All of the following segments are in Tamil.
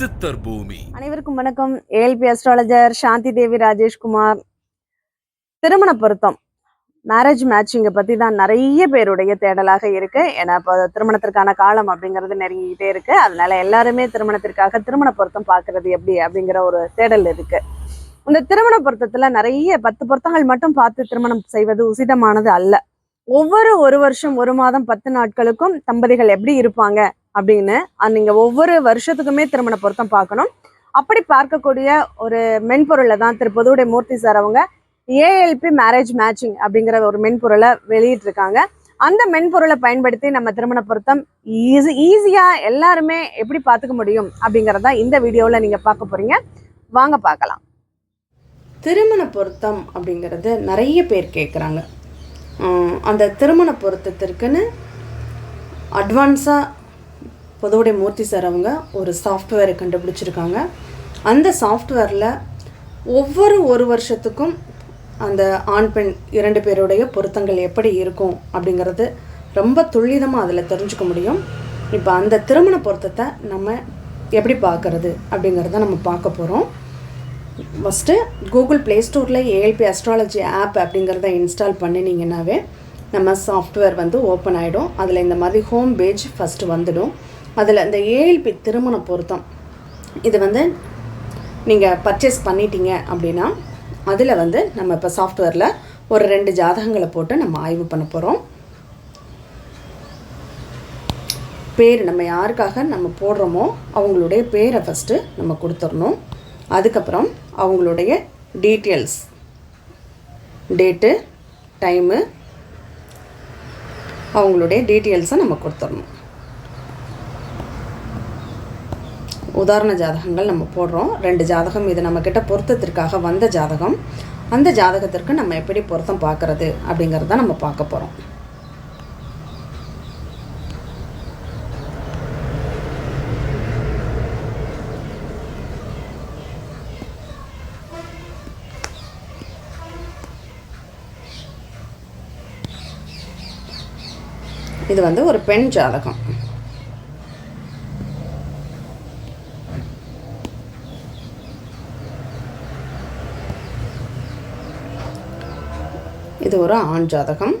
சித்தர் பூமி. அனைவருக்கும் வணக்கம். ஏஎல்பி அஸ்ட்ராலஜர் சாந்தி தேவி ராஜேஷ்குமார் திருமண பொருத்தம். மேரேஜ் மேட்சிங்கை பற்றி தான் நிறைய பேருடைய தேடலாக இருக்கு. ஏன்னா இப்போ திருமணத்திற்கான காலம் அப்படிங்கிறது நெருங்கிக்கிட்டே இருக்கு. அதனால எல்லாருமே திருமணத்திற்காக திருமண பொருத்தம் பார்க்கறது எப்படி அப்படிங்கிற ஒரு தேடல் இருக்கு. இந்த திருமண பொருத்தத்தில் நிறைய பத்து பொருத்தங்கள் மட்டும் பார்த்து திருமணம் செய்வது உசிதமானது அல்ல. ஒவ்வொரு ஒரு வருஷம் ஒரு மாதம் பத்து நாட்களுக்கும் தம்பதிகள் எப்படி இருப்பாங்க? அப்படின்னு நீங்கள் ஒவ்வொரு வருஷத்துக்குமே திருமண பொருத்தம் பார்க்கணும். அப்படி பார்க்கக்கூடிய ஒரு மென்பொருளை தான் திரு பொதுவுடை மூர்த்தி சார் அவங்க ஏஎல்பி மேரேஜ் மேட்சிங் அப்படிங்கிற ஒரு மென்பொருளை வெளியிட்டிருக்காங்க. அந்த மென்பொருளை பயன்படுத்தி நம்ம திருமண பொருத்தம் ஈஸி ஈஸியாக எல்லாருமே எப்படி பார்த்துக்க முடியும் அப்படிங்கிறத இந்த வீடியோவில் நீங்கள் பார்க்க போகிறீங்க வாங்க பார்க்கலாம். திருமண பொருத்தம் அப்படிங்கிறது நிறைய பேர் கேட்குறாங்க அந்த திருமண பொருத்தத்திற்குன்னு அட்வான்ஸாக பொதுவுடைய மூர்த்தி சார் அவங்க ஒரு சாஃப்ட்வேரை கண்டுபிடிச்சிருக்காங்க. அந்த சாஃப்ட்வேரில் ஒவ்வொரு ஒரு வருஷத்துக்கும் அந்த ஆண் பெண் இரண்டு பேருடைய பொருத்தங்கள் எப்படி இருக்கும் அப்படிங்கிறது ரொம்ப துல்லிதமாக அதில் தெரிஞ்சுக்க முடியும். இப்போ அந்த திருமண பொருத்தத்தை நம்ம எப்படி பார்க்கறது அப்படிங்கிறத நம்ம பார்க்க போகிறோம் ஃபஸ்ட்டு கூகுள் ப்ளே ஸ்டோரில் A L P astrology app அப்படிங்கிறத இன்ஸ்டால் பண்ணினீங்கன்னாவே நம்ம சாஃப்ட்வேர் வந்து ஓப்பன் ஆகிடும் அதில் இந்த மாதிரி ஹோம் பேஜ் ஃபஸ்ட்டு வந்துடும். அதில் இந்த ஏஎல்பி திருமண பொருத்தம். இது வந்து நீங்கள் பர்ச்சேஸ் பண்ணிட்டீங்க அப்படின்னா அதில் வந்து நம்ம இப்போ சாஃப்ட்வேரில் ஒரு ரெண்டு ஜாதகங்களை போட்டு நம்ம ஆய்வு பண்ண போகிறோம் பேர் நம்ம யாருக்காக நம்ம போடுறோமோ அவங்களுடைய பேரை ஃபஸ்ட்டு நம்ம கொடுத்துடணும். அதுக்கப்புறம் அவங்களுடைய டீட்டெயில்ஸ் டேட்டு டைமு அவங்களுடைய டீட்டெயில்ஸை நம்ம கொடுத்துடணும். உதாரண ஜாதகங்கள் நம்ம போடுறோம். ரெண்டு ஜாதகம் இது நம்மக்கிட்ட பொருத்தத்திற்காக வந்த ஜாதகம். அந்த ஜாதகத்திற்கு நம்ம எப்படி பொருத்தம் பார்க்கறது அப்படிங்கிறத நம்ம பார்க்க போகிறோம் இது வந்து ஒரு பெண் ஜாதகம். இது ஒரு ஆண் ஜாதகம்.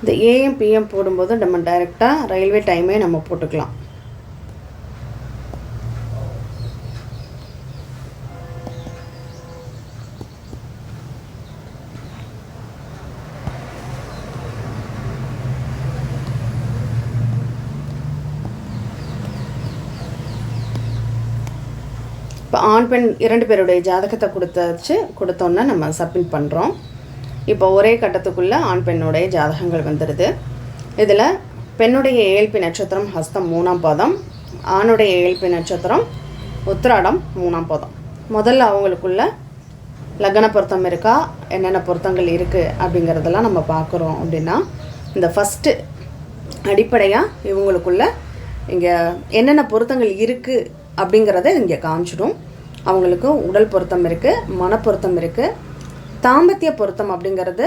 இந்த ஏஎம் பிஎம் போடும்போது நம்ம டைரெக்டாக ரயில்வே டைமே நம்ம போட்டுக்கலாம். இப்போ ஆண் பெண் இரண்டு பேருடைய ஜாதகத்தை கொடுத்தாச்சு. கொடுத்தோன்னே நம்ம சப்மிட் பண்ணுறோம் இப்போ ஒரே கட்டத்துக்குள்ளே ஆண் பெண்ணுடைய ஜாதகங்கள் வந்துடுது இதில் பெண்ணுடைய ஏழ்பி நட்சத்திரம் ஹஸ்தம் மூணாம் பாதம் ஆணுடைய ஏழ்பி நட்சத்திரம் உத்திராடம் மூணாம் பாதம். முதல்ல அவங்களுக்குள்ள லக்ன பொருத்தம் இருக்கா? என்னென்ன பொருத்தங்கள் இருக்குது அப்படிங்கிறதெல்லாம் நம்ம பார்க்குறோம் அப்படின்னா இந்த ஃபஸ்ட்டு அடிப்படையாக இவங்களுக்குள்ள இங்கே என்னென்ன பொருத்தங்கள் இருக்குது அப்படிங்கிறத இங்கே காமிச்சிடும். அவங்களுக்கு உடல் பொருத்தம் இருக்குது மனப்பொருத்தம் இருக்குது தாம்பத்திய பொருத்தம் அப்படிங்கிறது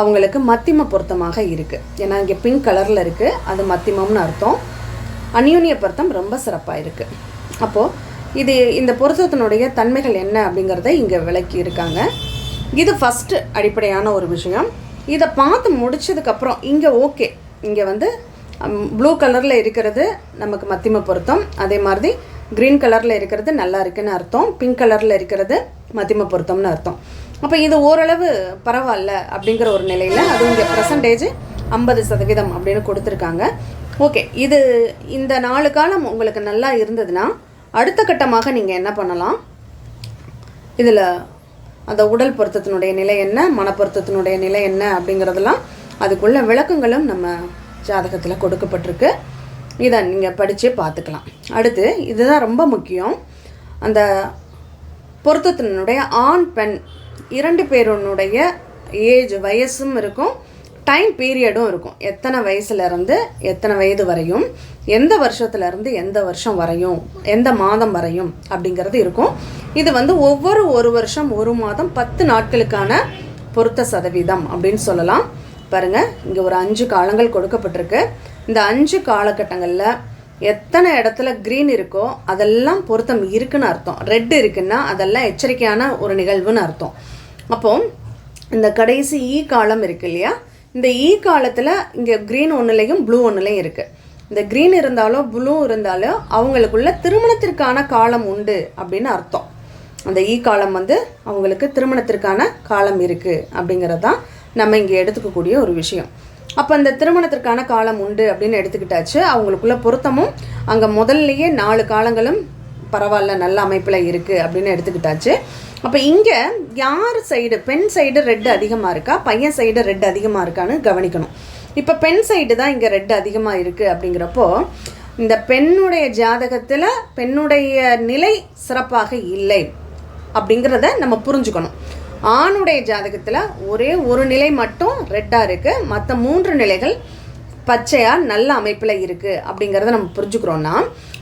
அவங்களுக்கு மத்திம பொருத்தமாக இருக்குது ஏன்னா இங்கே பிங்க் கலரில் இருக்குது அது மத்திமம்னு அர்த்தம். அந்யூன்ய பொருத்தம் ரொம்ப சிறப்பாக இருக்குது அப்போது இது இந்த பொருத்தத்தினுடைய தன்மைகள் என்ன அப்படிங்கிறத இங்கே விளக்கி இருக்காங்க. இது ஃபஸ்ட்டு அடிப்படையான ஒரு விஷயம். இதை பார்த்து முடிச்சதுக்கப்புறம் இங்கே ஓகே இங்கே வந்து ப்ளூ கலரில் இருக்கிறது நமக்கு மத்திம பொருத்தம். அதே மாதிரி க்ரீன் கலரில் இருக்கிறது நல்லா இருக்குன்னு அர்த்தம். பிங்க் கலரில் இருக்கிறது மத்திம பொருத்தம்னு அர்த்தம். அப்போ இது ஓரளவு பரவாயில்ல அப்படிங்கிற ஒரு நிலையில் அது இங்கே பர்சன்டேஜ் ஐம்பது சதவீதம் அப்படின்னு கொடுத்துருக்காங்க. ஓகே இது இந்த நாலு காலம் உங்களுக்கு நல்லா இருந்ததுன்னா அடுத்த கட்டமாக நீங்கள் என்ன பண்ணலாம்? இதில் அந்த உடல் பொருத்தத்தினுடைய நிலை என்ன மனப்பொருத்தத்தினுடைய நிலை என்ன அப்படிங்கிறதெல்லாம் அதுக்குள்ள விளக்கங்களும் நம்ம ஜாதகத்தில் கொடுக்கப்பட்டிருக்கு. இதை நீங்கள் படித்து பார்த்துக்கலாம் அடுத்து இதுதான் ரொம்ப முக்கியம். அந்த பொருத்தத்தினுடைய ஆண் பெண் இரண்டு பேருனுடைய ஏஜ் வயசும் இருக்கும். டைம் பீரியடும் இருக்கும். எத்தனை வயசுலேருந்து எத்தனை வயது வரையும் எந்த வருஷத்துலேருந்து எந்த வருஷம் வரையும் எந்த மாதம் வரையும் அப்படிங்கிறது இருக்கும். இது வந்து ஒவ்வொரு ஒரு வருஷம் ஒரு மாதம் பத்து நாட்களுக்கான பொருத்த சதவீதம் அப்படின்னு சொல்லலாம். பாருங்க இங்கே ஒரு அஞ்சு காலங்கள் கொடுக்கப்பட்டிருக்கு. இந்த அஞ்சு காலகட்டங்களில் எத்தனை இடத்துல க்ரீன் இருக்கோ அதெல்லாம் பொருத்தம் இருக்குன்னு அர்த்தம். ரெட் இருக்குன்னா அதெல்லாம் எச்சரிக்கையான ஒரு நிகழ்வுன்னு அர்த்தம். அப்போ இந்த கடைசி ஈ காலம் இருக்கு இல்லையா? இந்த e ஈ காலத்தில் இங்கே க்ரீன் ஒன்றுலையும் ப்ளூ ஒன்றுலையும் இருக்குது இந்த க்ரீன் இருந்தாலோ ப்ளூ இருந்தாலோ அவங்களுக்குள்ள திருமணத்திற்கான காலம் உண்டு அப்படின்னு அர்த்தம். அந்த ஈ காலம் வந்து அவங்களுக்கு திருமணத்திற்கான காலம் இருக்குது அப்படிங்கிறது தான் நம்ம இங்கே எடுத்துக்கக்கூடிய ஒரு விஷயம். அப்போ இந்த திருமணத்திற்கான காலம் உண்டு அப்படின்னு எடுத்துக்கிட்டாச்சு. அவங்களுக்குள்ள பொருத்தமும் அங்கே முதல்லையே நாலு காலங்களும் பரவாயில்ல நல்ல அமைப்பில் இருக்குது அப்படின்னு எடுத்துக்கிட்டாச்சு. அப்போ இங்கே யார் சைடு பெண் சைடு ரெட் அதிகமாக இருக்கா? பையன் சைடு ரெட் அதிகமாக இருக்கான்னு கவனிக்கணும். இப்போ பெண் சைடு தான் இங்கே ரெட் அதிகமாக இருக்குது அப்படிங்கிறப்போ இந்த பெண்ணுடைய ஜாதகத்தில் பெண்ணுடைய நிலை சிறப்பாக இல்லை அப்படிங்கிறத நம்ம புரிஞ்சுக்கணும். ஆணுடைய ஜாதகத்தில் ஒரே ஒரு நிலை மட்டும் ரெட்டாக இருக்குது மற்ற மூன்று நிலைகள் பச்சையாக நல்ல அமைப்பில் இருக்குது அப்படிங்கிறத நம்ம புரிஞ்சுக்கிறோன்னா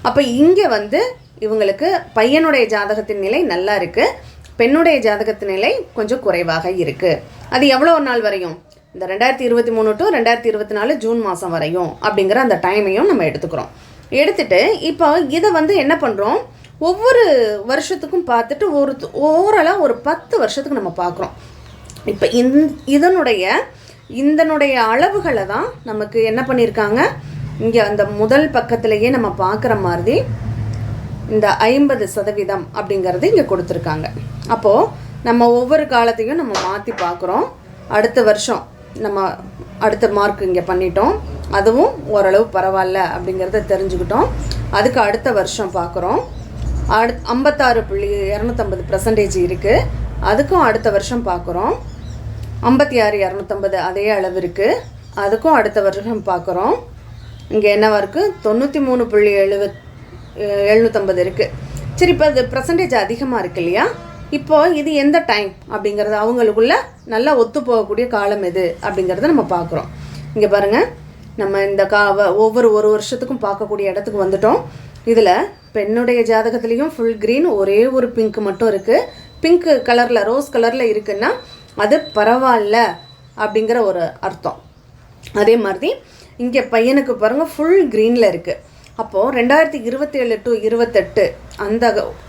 அப்போ இங்கே வந்து இவங்களுக்கு பையனுடைய ஜாதகத்தின் நிலை நல்லா இருக்குது பெண்ணுடைய ஜாதகத்தின் நிலை கொஞ்சம் குறைவாக இருக்குது அது எவ்வளோ நாள் வரையும்? இந்த ரெண்டாயிரத்தி இருபத்தி மூணு டு ரெண்டாயிரத்தி இருபத்தி நாலு ஜூன் மாதம் வரையும் அப்படிங்கிற அந்த டைமையும் நம்ம எடுத்துக்கிறோம். எடுத்துட்டு இப்போ இதை வந்து என்ன பண்ணுறோம் ஒவ்வொரு வருஷத்துக்கும் பார்த்துட்டு ஒரு ஓவராலாக ஒரு பத்து வருஷத்துக்கு நம்ம பார்க்குறோம். இப்போ இந் இதனுடைய இதனுடைய அளவுகளை தான் நமக்கு என்ன பண்ணியிருக்காங்க? இங்கே அந்த முதல் பக்கத்துலேயே நம்ம பார்க்குற மாதிரி இந்த ஐம்பது சதவீதம் அப்படிங்கிறது இங்கே கொடுத்துருக்காங்க. அப்போது நம்ம ஒவ்வொரு காலத்தையும் நம்ம மாற்றி பார்க்குறோம். அடுத்த வருஷம் நம்ம அடுத்த மார்க் இங்கே பண்ணிட்டோம். அதுவும் ஓரளவு பரவாயில்ல அப்படிங்கிறத தெரிஞ்சுக்கிட்டோம். அதுக்கு அடுத்த வருஷம் பார்க்குறோம். அடு ஐம்பத்தாறு புள்ளி இரநூத்தம்பது பர்சன்டேஜ் இருக்குது அதுக்கும் அடுத்த வருஷம் பார்க்குறோம் ஐம்பத்தி ஆறு இரநூத்தம்பது அதே அளவு இருக்குது அதுக்கும் அடுத்த வருஷம் பார்க்குறோம் இங்கே என்னவா இருக்குது தொண்ணூற்றி மூணு புள்ளி எழுபத் எழுநூற்றம்பது இருக்குது சரி இப்போ அது பர்சன்டேஜ் அதிகமாக இருக்கு இல்லையா? இப்போ இது எந்த டைம் அப்படிங்கிறது அவங்களுக்குள்ள நல்லா ஒத்து போகக்கூடிய காலம் எது அப்படிங்கிறத நம்ம பார்க்குறோம் இங்கே பாருங்கள் நம்ம இந்த கா ஒவ்வொரு ஒரு வருஷத்துக்கும் பார்க்கக்கூடிய இடத்துக்கு வந்துட்டோம். இதில் பெண்ணுடைய ஜாதகத்துலேயும் ஃபுல் க்ரீன் ஒரே ஒரு பிங்க் மட்டும் இருக்குது பிங்க் கலரில் ரோஸ் கலரில் இருக்குன்னா அது பரவாயில்ல அப்படிங்கிற ஒரு அர்த்தம். அதே மாதிரி இங்கே பையனுக்கு பாருங்கள் ஃபுல் க்ரீனில் இருக்குது அப்போது ரெண்டாயிரத்தி இருபத்தி ஏழு டு இருபத்தெட்டு அந்த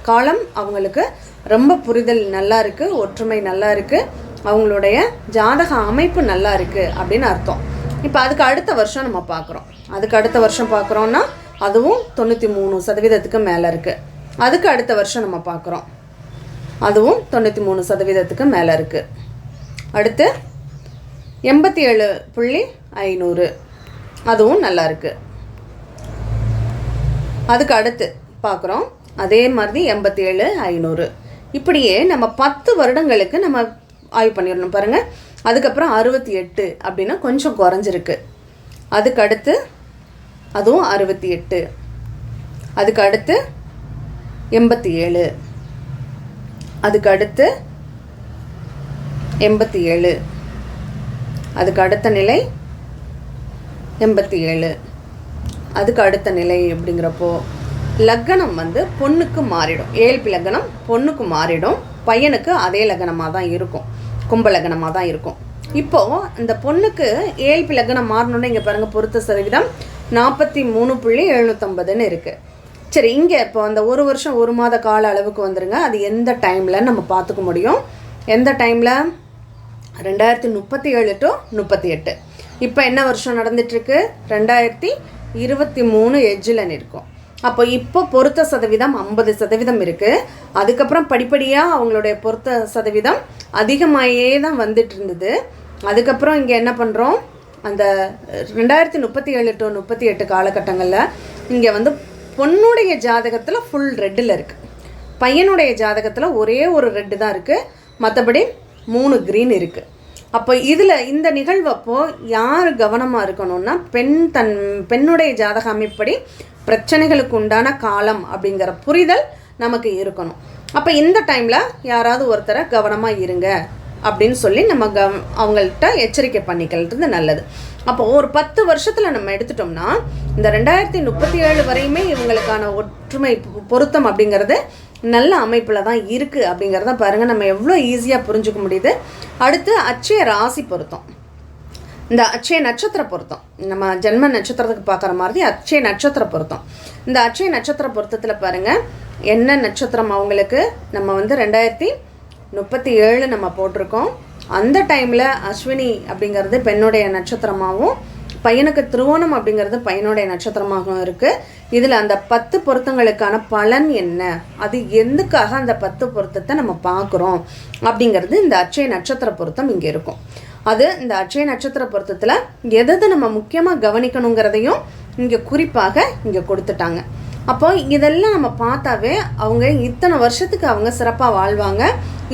காலம் அவங்களுக்கு ரொம்ப புரிதல் நல்லா இருக்குது ஒற்றுமை நல்லா இருக்குது அவங்களுடைய ஜாதக அமைப்பு நல்லா இருக்குது அப்படின்னு அர்த்தம். இப்போ அதுக்கு அடுத்த வருஷம் நம்ம பார்க்குறோம். அதுக்கு அடுத்த வருஷம் பார்க்குறோன்னா அதுவும் தொண்ணூற்றி மூணு சதவீதத்துக்கு மேலே இருக்குது அதுக்கு அடுத்த வருஷம் நம்ம பார்க்குறோம் அதுவும் தொண்ணூற்றி மூணு சதவீதத்துக்கு மேலே இருக்குது அடுத்து எண்பத்தி ஏழு புள்ளி ஐநூறு. அதுவும் நல்லா இருக்குது அதுக்கு அடுத்து பார்க்குறோம் அதே மாதிரி எண்பத்தி ஏழு ஐநூறு. இப்படியே நம்ம பத்து வருடங்களுக்கு நம்ம ஆய்வு பண்ணிடணும் பாருங்கள் அதுக்கப்புறம் அறுபத்தி எட்டு அப்படின்னா கொஞ்சம் குறைஞ்சிருக்கு. அதுக்கு அடுத்து அதுவும் அறுபத்தி எட்டு. அதுக்கு அடுத்து எண்பத்தி ஏழு. அதுக்கு அடுத்து எண்பத்தி ஏழு. அதுக்கு அடுத்த நிலை எண்பத்தி ஏழு. அதுக்கு அடுத்த நிலை அப்படிங்கிறப்போ லக்னம் வந்து பொண்ணுக்கு மாறிடும். ஏழ்பி லக்னம் பொண்ணுக்கு மாறிடும். பையனுக்கு அதே லக்னமாக தான் இருக்கும். கும்ப லக்னமாக தான் இருக்கும். இப்போது இந்த பொண்ணுக்கு ஏழ்பி லக்னம் மாறணுன்னு இங்கே பாருங்கள் பொருத்த சதவீதம் நாற்பத்தி மூணு புள்ளி எழுநூற்றம்பதுன்னு இருக்குது சரி இங்கே இப்போ அந்த ஒரு வருஷம் ஒரு மாத கால அளவுக்கு வந்துருங்க. அது எந்த டைமில் நம்ம பார்த்துக்க முடியும்? எந்த டைமில்? ரெண்டாயிரத்தி முப்பத்தி ஏழு டு முப்பத்தி எட்டு. இப்போ என்ன வருஷம் நடந்துட்டுருக்கு? ரெண்டாயிரத்தி இருபத்தி மூணு எஜ்ஜில் இருக்கும் அப்போ இப்போ பொருத்த சதவீதம் ஐம்பது சதவீதம் இருக்குது அதுக்கப்புறம் படிப்படியாக அவங்களுடைய பொருத்த சதவீதம் அதிகமாகியே தான் வந்துட்டு இருந்தது. அதுக்கப்புறம் இங்கே என்ன பண்ணுறோம் அந்த ரெண்டாயிரத்தி முப்பத்தி ஏழு டு முப்பத்தி எட்டு காலகட்டங்களில் இங்கே வந்து பொண்ணுடைய ஜாதகத்தில் ஃபுல் ரெட்டில் இருக்குது பையனுடைய ஜாதகத்தில் ஒரே ஒரு ரெட்டு தான் இருக்குது மற்றபடி மூணு க்ரீன் இருக்குது அப்போ இதில் இந்த நிகழ்வப்போ யார் கவனமாக இருக்கணும்னா பெண் தன் பெண்ணுடைய ஜாதக அமைப்படி பிரச்சனைகளுக்கு உண்டான காலம் அப்படிங்கிற புரிதல் நமக்கு இருக்கணும். அப்போ இந்த டைமில் யாராவது ஒருத்தரை கவனமாக இருங்க. அப்படின்னு சொல்லி நம்ம கவ அவங்கள்ட்ட எச்சரிக்கை பண்ணிக்கிறது நல்லது. அப்போ ஒரு பத்து வருஷத்தில் நம்ம எடுத்துட்டோம்னா இந்த ரெண்டாயிரத்தி முப்பத்தி ஏழு வரையுமே இவங்களுக்கான ஒற்றுமை பொருத்தம் அப்படிங்கிறது நல்ல அமைப்பில் தான் இருக்குது அப்படிங்கிறத பாருங்கள் நம்ம எவ்வளோ ஈஸியாக புரிஞ்சுக்க முடியுது. அடுத்து அச்சய ராசி பொருத்தம். இந்த அச்சய நட்சத்திர பொருத்தம். நம்ம ஜென்ம நட்சத்திரத்துக்கு பார்க்குற மாதிரி அச்சய நட்சத்திர பொருத்தம். இந்த அச்சய நட்சத்திர பொருத்தத்தில் பாருங்கள் என்ன நட்சத்திரம் அவங்களுக்கு? நம்ம வந்து ரெண்டாயிரத்தி முப்பத்தி ஏழு நம்ம போட்டிருக்கோம். அந்த டைமில் அஸ்வினி அப்படிங்கிறது பெண்ணுடைய நட்சத்திரமாகவும் பையனுக்கு திருவோணம் அப்படிங்கிறது பையனுடைய நட்சத்திரமாகவும் இருக்குது இதில் அந்த பத்து பொருத்தங்களுக்கான பலன் என்ன? அது எதுக்காக அந்த பத்து பொருத்தத்தை நம்ம பார்க்குறோம்? அப்படிங்கிறது இந்த அச்சய நட்சத்திர பொருத்தம் இங்கே இருக்கும். அது இந்த அச்சய நட்சத்திர பொருத்தத்தில் எதை நம்ம முக்கியமாக கவனிக்கணுங்கிறதையும் இங்கே குறிப்பாக இங்கே கொடுத்துட்டாங்க. அப்போ இதெல்லாம் நம்ம பார்த்தாவே அவங்க இத்தனை வருஷத்துக்கு அவங்க சிறப்பாக வாழ்வாங்க.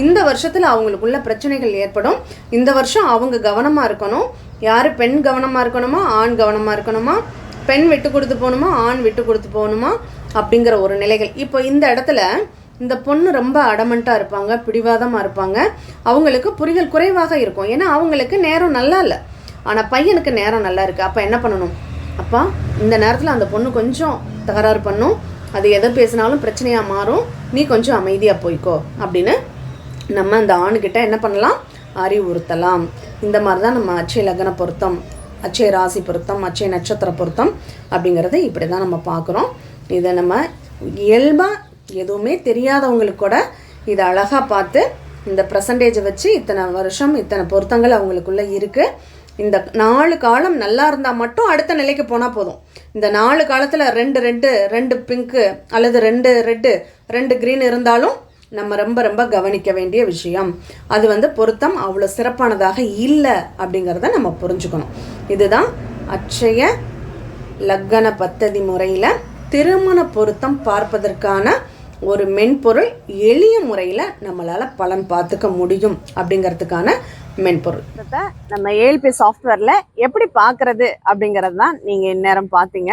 இந்த வருஷத்தில் அவங்களுக்குள்ள பிரச்சனைகள் ஏற்படும். இந்த வருஷம் அவங்க கவனமாக இருக்கணும். யார் பெண் கவனமாக இருக்கணுமா? ஆண் கவனமாக இருக்கணுமா? பெண் விட்டு கொடுத்து போகணுமா? ஆண் விட்டு கொடுத்து போகணுமா? அப்படிங்கிற ஒரு நிலைகள். இப்போ இந்த இடத்துல இந்த பொண்ணு ரொம்ப அடமண்ட்டாக இருப்பாங்க பிடிவாதமாக இருப்பாங்க. அவங்களுக்கு புரிதல் குறைவாக இருக்கும். ஏன்னா அவங்களுக்கு நேரம் நல்லா இல்லை. ஆனால் பையனுக்கு நேரம் நல்லா இருக்குது அப்போ என்ன பண்ணணும்? அப்பா இந்த நேரத்தில் அந்த பொண்ணு கொஞ்சம் தகராறு பண்ணும். அது எதை பேசினாலும் பிரச்சனையாக மாறும். நீ கொஞ்சம் அமைதியாக போய்க்கோ அப்படின்னு நம்ம அந்த ஆணுக்கிட்ட என்ன பண்ணலாம்? அறிவுறுத்தலாம். இந்த மாதிரி தான் நம்ம அச்சய லக்ன பொருத்தம் அச்சய ராசி பொருத்தம் அச்சய நட்சத்திர பொருத்தம் அப்படிங்கிறத இப்படி தான் நம்ம பார்க்குறோம். இதை நம்ம இயல்பாக எதுவுமே தெரியாதவங்களுக்கு கூட இதை அழகாக பார்த்து இந்த பர்சன்டேஜை வச்சு இத்தனை வருஷம் இத்தனை பொருத்தங்கள் அவங்களுக்குள்ளே இருக்குது இந்த நாலு காலம் நல்லா இருந்தால் மட்டும் அடுத்த நிலைக்கு போனால் போதும். இந்த நாலு காலத்தில் ரெண்டு ரெட்டு ரெண்டு பிங்க்கு அல்லது ரெண்டு ரெட்டு ரெண்டு க்ரீன் இருந்தாலும் நம்ம ரொம்ப ரொம்ப கவனிக்க வேண்டிய விஷயம். அது வந்து பொருத்தம் அவ்வளோ சிறப்பானதாக இல்லை அப்படிங்கிறத நம்ம புரிஞ்சுக்கணும். இதுதான் அச்சய லக்கண பத்ததி முறையில் திருமண பொருத்தம் பார்ப்பதற்கான ஒரு மென்பொருள் எளிய முறையில் நம்மளால் பலன் பார்த்துக்க முடியும் அப்படிங்கிறதுக்கான மென்பொருள் நம்ம ஏஎல்பி சாஃப்ட்வேரில் எப்படி பார்க்கறது அப்படிங்கிறது தான் நீங்கள் இந்நேரம் பார்த்தீங்க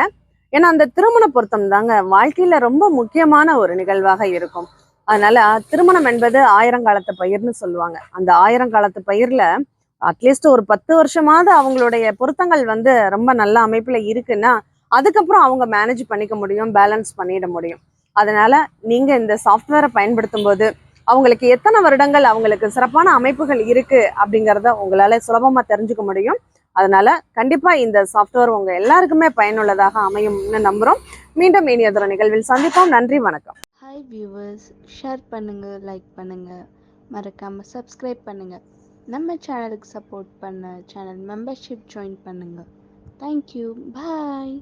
ஏன்னா அந்த திருமண பொருத்தம் தாங்க வாழ்க்கையில் ரொம்ப முக்கியமான ஒரு நிகழ்வாக இருக்கும். அதனால திருமணம் என்பது ஆயிரங்காலத்து பயிர்னு சொல்லுவாங்க. அந்த ஆயிரங்காலத்து பயிரில் அட்லீஸ்ட் ஒரு பத்து வருஷமாவது அவங்களுடைய பொருத்தங்கள் வந்து ரொம்ப நல்ல அமைப்பில் இருக்குன்னா அதுக்கப்புறம் அவங்க மேனேஜ் பண்ணிக்க முடியும் பேலன்ஸ் பண்ணிட முடியும். அதனால நீங்க இந்த சாஃப்ட்வேரை பயன்படுத்தும் போது அவங்களுக்கு எத்தனை வருடங்கள் அவங்களுக்கு சிறப்பான அமைப்புகள் இருக்கு அப்படிங்கிறத உங்களால சுலபமா தெரிஞ்சுக்க முடியும். அதனால கண்டிப்பா இந்த சாஃப்ட்வேர் உங்க எல்லாருக்குமே பயனுள்ளதாக அமையும்னு நம்புறோம். மீண்டும் இனியதொரு நிகழ்வில் சந்திப்போம். நன்றி வணக்கம். ஹாய் வியூவர்ஸ் ஷேர் பண்ணுங்கள் லைக் பண்ணுங்கள் மறக்காமல் சப்ஸ்கிரைப் பண்ணுங்கள் நம்ம சேனலுக்கு சப்போர்ட் பண்ண சேனல் மெம்பர்ஷிப் ஜாயின் பண்ணுங்கள் தேங்க்யூ பாய்